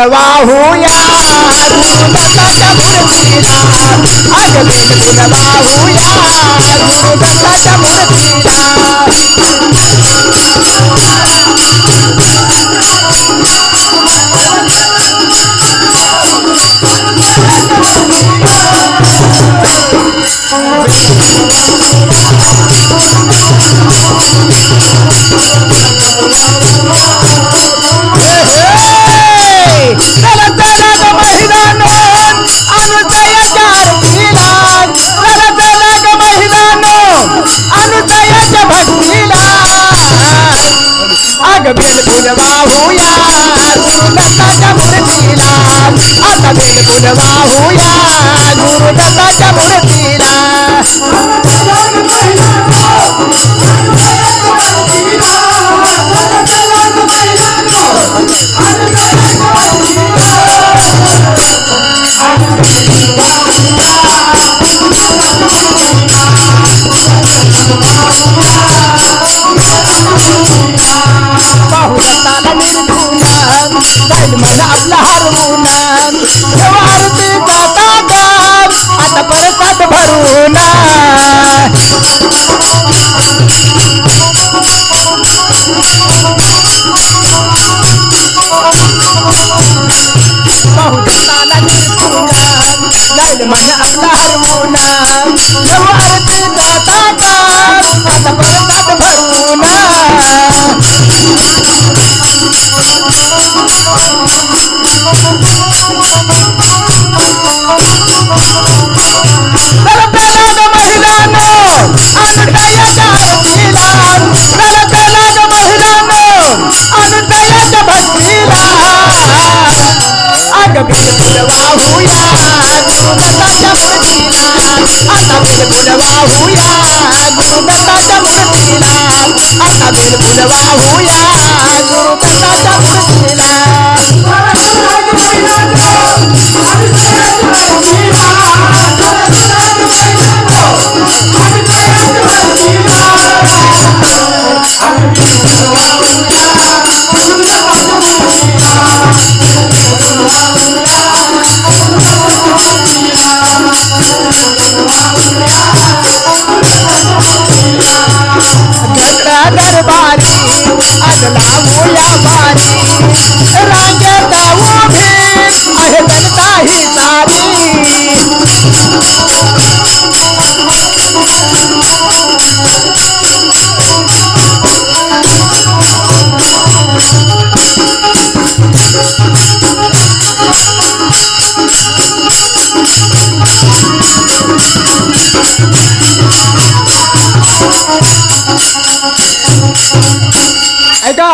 आग बेल फुल वाहूया गुरुदत्ताच्या मूर्तीला आग बेल फुल वाहूया गुरुदत्ताच्या मूर्तीला हे! आग बेल फुल वाहूया मन आपला हरवून जेव्हा आरतीचा ताट आता परसात भरून चला चला ग महिलांनो अनुदयाच्या लावूया बारी रांगेत उभी आहे जनता ही सारी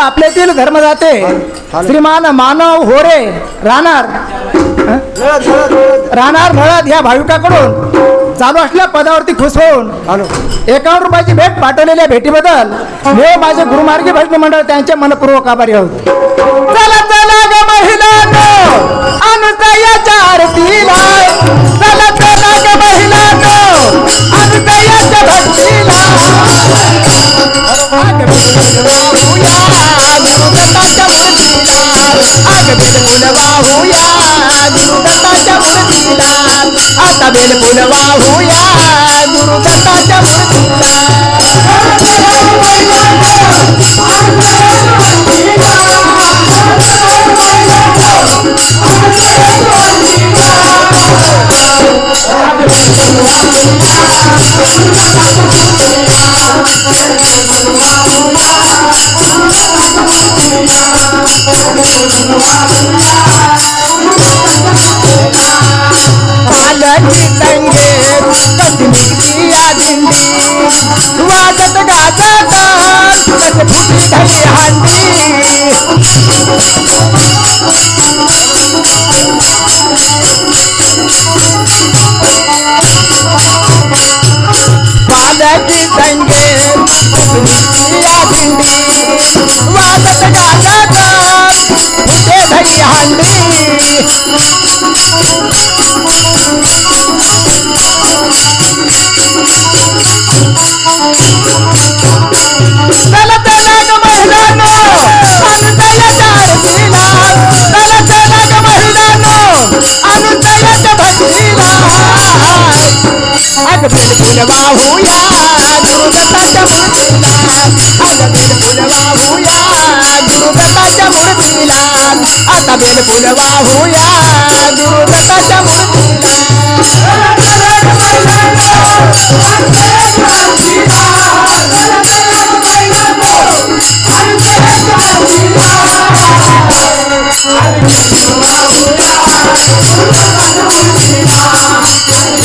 आपल्यातील धर्मदाते श्रीमान मानव होरे राहणार हं? राहणार नळद या भाविकाकडून चालू असलेल्या पदावरती खुश होऊन एकावन्न रुपयाची भेट पाठवलेल्या भेटीबद्दल व माझे गुरुमार्गी भजनी मंडळ त्यांचे मनपूर्वक आभारी आहोत चला चला ग अनुसयाच्या आरतीला चला चला ग अनुसयाच्या भक्तीला आग बिलकुल वाहूया गुरुदत्ताच्या मूर्तीला आता बिलकुल वाहूया गुरुदत्ताच्या मूर्तीला पालकी संगे तंगे या दिंडी वाजत गाजत गजबुजी धरी हांडी. बेल फुल वाहूया गुरुदत्ताच्या मूर्तीला अग बेल फुल वाहूया गुरुदत्ताच्या मूर्तीला आता बेल फुल वाहूया गुरुदत्ताच्या मूर्तीला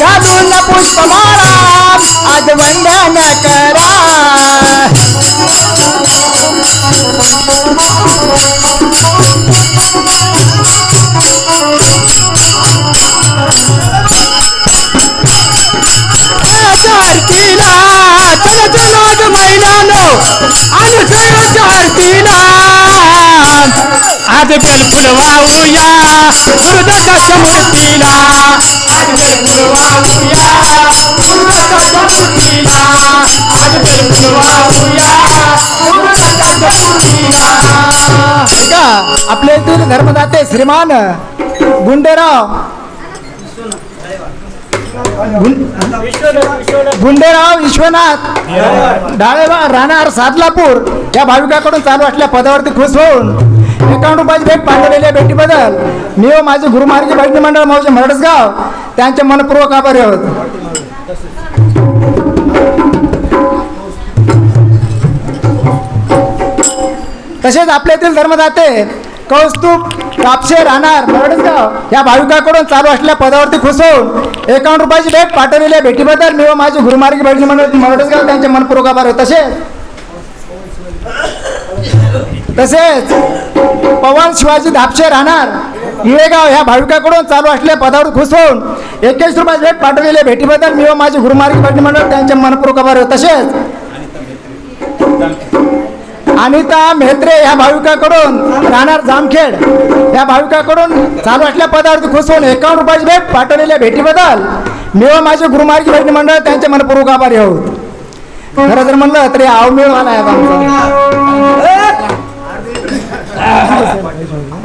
घालून पुष्पमाळा आज वंदन करा. आरतीला चल आज महिन्यानो आणि सगळ्याच्या आरतीला आज बिलकुल वाहूया गुरुदत्ताच्या मूर्तीला आज आपले येथील धर्मदाते श्रीमान गुंडेराव. गुंडेराव विश्वनाथ. डाळेबा राहणार सादलापूर या भाविकाकडून चालू असल्या पदावरती खुश होऊन एकावन्न रुपयाची भेट पाठवलेल्या भेटीबद्दल. मी व माझे गुरुमार्गी भजनी मंडळ मावचे मरडसगाव त्यांचे मनपूर्वक आभारी आहोत तसेच आपल्या धर्मदाते कौस्तुभ कापशे राहणार मरडसगाव या भाविकाकडून चालू असलेल्या पदावरती खुश होऊन एकावन्न रुपयाची भेट पाठवलेल्या भेटीबद्दल मी व माझी गुरुमार्गी भजनी मंडळ मरडसगाव त्यांचे मनपूर्वक आभार आहे. तसेच तसेच पवन शिवाजी धापशे राहणार इळेगाव ह्या भाविकाकडून चालू असलेल्या पदावर खुश होऊन एक्केचाळीस रुपयाची भेट पाठवलेल्या भेटीबद्दल मी व माझे गुरुमार्गी भजनी मंडळ त्यांचे मनपूर्वक आभार तसेच अनिता मेहत्रे ह्या भाविकाकडून राहणार जामखेड या भाविकाकडून चालू असलेल्या पदावरती खुश होऊन एकावन्न रुपयाची भेट पाठवलेल्या भेटीबद्दल मी व माझे गुरुमार्गी भजनी मंडळ त्यांचे मनपूर्वक आभारी आहोत. खरं जर म्हणलं तरी आवमेळ वाला आहे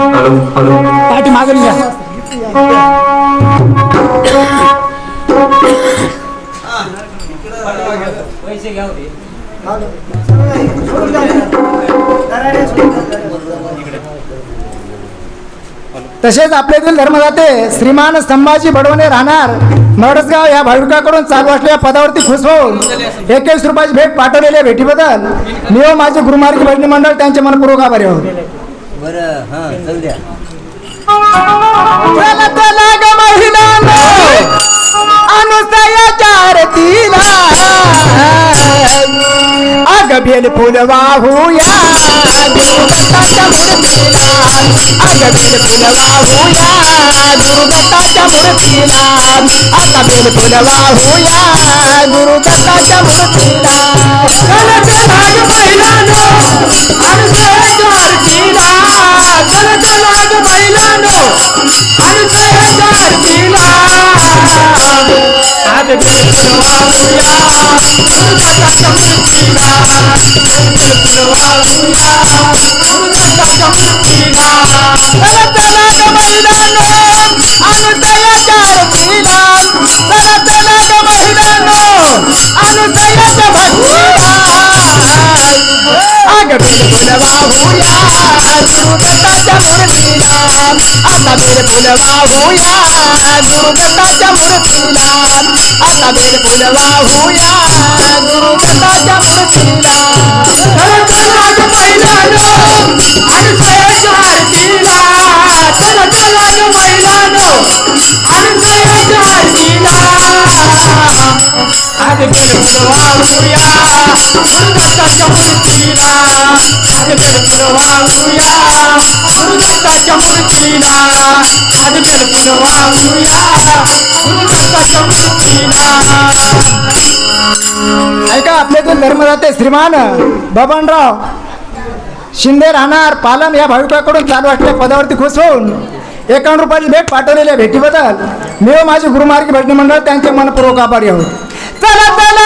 आमचा हॅलो हॅलो पाठी घ्या. तसेच आपल्यातील धर्मदाते श्रीमान संभाजी बडवणे राहणार मरडसगाव या भाविकाकडून चालू असलेल्या पदावरती खुश होऊन एकवीस रुपयाची भेट पाठवलेल्या भेटीबद्दल. मी व माझे गुरुमार्गी भजनी मंडळ त्यांचे मनपूर्वक आभारी आहोत. बरं हां जाऊ द्या. चला चला ग महिलांनो, आरतीला. अग बेल फुल वाहूया. गुरुदत्ताच्या मूर्तीला. अग बेल फुल वाहूया. मूर्तीला. बेल फुल वाहूया. गुरुदत्ताच्या मूर्तीला. चला चला ग महिलांनो, आज वाहूया गुरुदत्ताच्या मूर्तीला आता बिलकुल वाहूया गुरुदत्ताच्या मूर्तीला आता बिलकुल वाहूया गुरुदत्ताच्या मूर्तीला चला चला ग महिलांनो, आरतीला चला चला ग महिलानो आरतीला आज मूर्तीला आज बिलकुल वाळूया गुरुदत्ताच्या मूर्तीला ऐका आपल्यातील धर्मदाते श्रीमान बबनराव शिंदे राहणार पालम या भाविकाकडून चालू असलेल्या पदावरती खुश होऊन एकावन्न रुपयाची भेट पाठवलेल्या भेटीबद्दल. मी व माझी गुरुमार्गी भजनी मंडळ त्यांचे मनपूर्वक आभारी आहोत. चला चला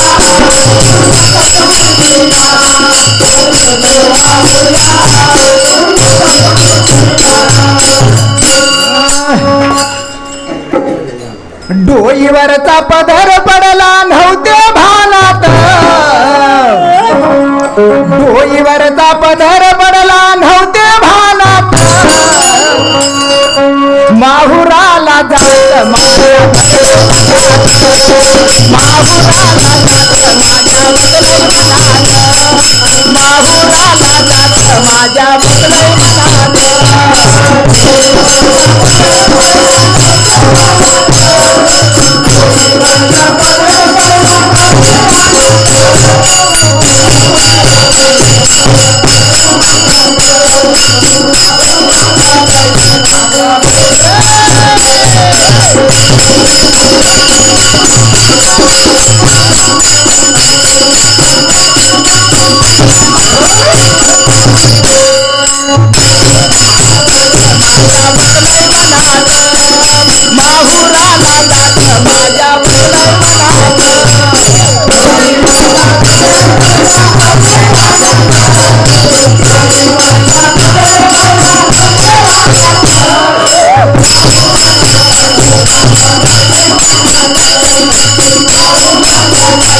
डोईवरचा पदर पडला नव्हते भानात. डोईवरचा पदर पडला नव्हते भानात. माहुराला जात माहुराला जात माझ्या